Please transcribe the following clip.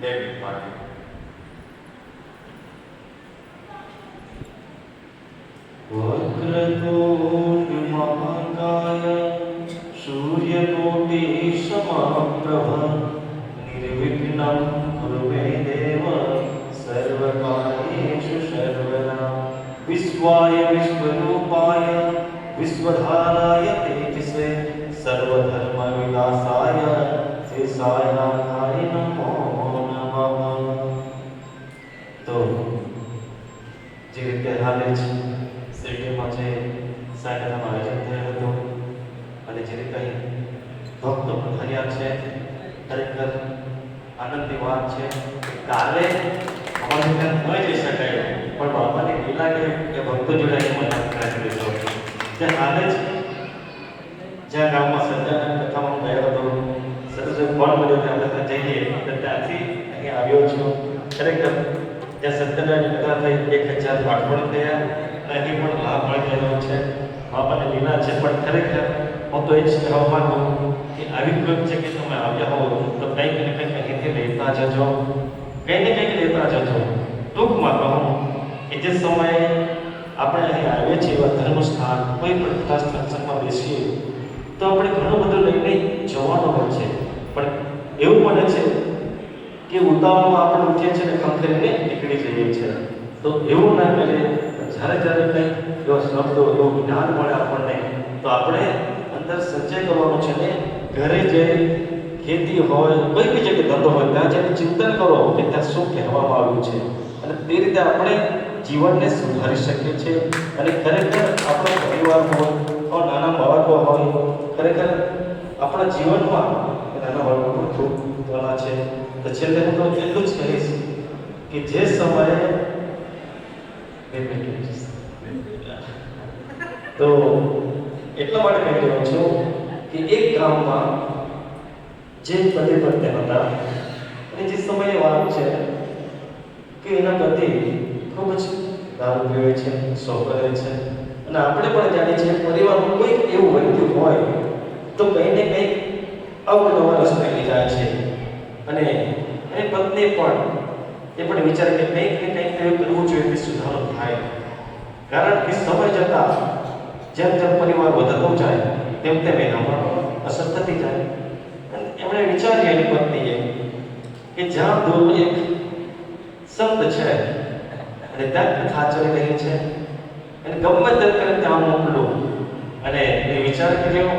David Patil વક્રતુંડ મહાકાય, સૂર્યકોટી સમપ્રભ નિર્વિઘ્ન કુરુવે દેવ વિશ્વાય વિશ્વરૂપાય, વિશ્વધારાય તેજસે સર્વધર્મ વિલાસાય શ્રી સાયનાથાય હાલે છે શિરડીમાં જે સાયકલનું આયોજન થયું હતું. અને જે રીતે અહીં ભક્તો પધાર્યા છે, ખરેખર આનંદની વાત છે કાલે અમારી ત્યાં ન જઈ શકાય પણ બાબાને એ લાગે કે ભક્તો જોડાઈ મને કરી જે હાલે જ જ્યાં ગામમાં સત્યાનંદ કથામાં ગયો હતો, સરસ ફોન મળ્યો ત્યાં આપણે જઈએ ત્યાંથી અહીં આવ્યો છું. ખરેખર જ્યાં સત્યના કથા થઈ, એક હજાર પાઠ પણ થયા. અને પણ લાભ મળી રહેલો છે. બાપાને લીલા છે, પણ ખરેખર હું તો એ જ કહેવા માંગુ કે આવી કોઈ છે કે તમે આવ્યા હો તો કંઈક ને કંઈક અહીંથી લેતા જજો. કંઈ ને કંઈક લેતા જજો. ટૂંકમાં કહું કે જે સમયે આપણે અહીં આવીએ છીએ એવા ધર્મ સ્થાન કોઈ પણ ખાસ સત્સંગમાં બેસીએ, તો આપણે ઘણું બધું લઈને જવાનું હોય છે. પણ એવું બને છે કે ઉતાવળમાં આપણે ઉઠીએ છીએ ને કરીને નીકળી જઈએ છીએ. તો એવું ના કરે જ્યારે જ્યારે કંઈ એવો શબ્દો એવું જ્ઞાન મળે આપણને, તો આપણે અંદર સંચય કરવાનો છે ને, ઘરે જે ખેતી હોય, કોઈ બી જગ્યાએ ધંધો હોય, ત્યાં જઈને ચિંતન કરો કે ત્યાં શું કહેવામાં આવ્યું છે. અને તે રીતે આપણે જીવનને સુધારી શકીએ છીએ. અને ખરેખર આપણો પરિવાર હોય નાના બાળકો હોય, ખરેખર આપણા જીવનમાં નાના બાળકો ખૂબ તો છેલ્લે હું તો એટલું જ કહીશ કે જે સમયે તો એટલા માટે મેં કહ્યું છું કે એક ગામમાં જે પતિ પત્ની હતા, અને જે સમયે વાત છે કે એના પતિ ખૂબ જ દારૂ પીવે છે કરે છે. અને આપણે પણ જાણીએ છીએ પરિવારમાં કોઈક એવું વ્યક્તિ હોય તો કંઈ ને કંઈક અવનવા રસ્તે લઈ જાય છે. અને એની પત્ની પણ એ પણ વિચારે કે કંઈક ને કંઈક એવું કરવું જોઈએ કે સુધારો થાય. કારણ કે સમય જતાં જેમ જેમ પરિવાર વધતો જાય, તેમ તેમ એનામાં અસર થતી જાય. અને એમણે વિચાર્યું એની પત્નીએ કે જ્યાં દૂર એક શબ્દ છે અને ત્યાં કથા ચાલી રહી છે. અને ગમે તેમ કરીને ત્યાં મોકલું અને એ વિચાર કર્યો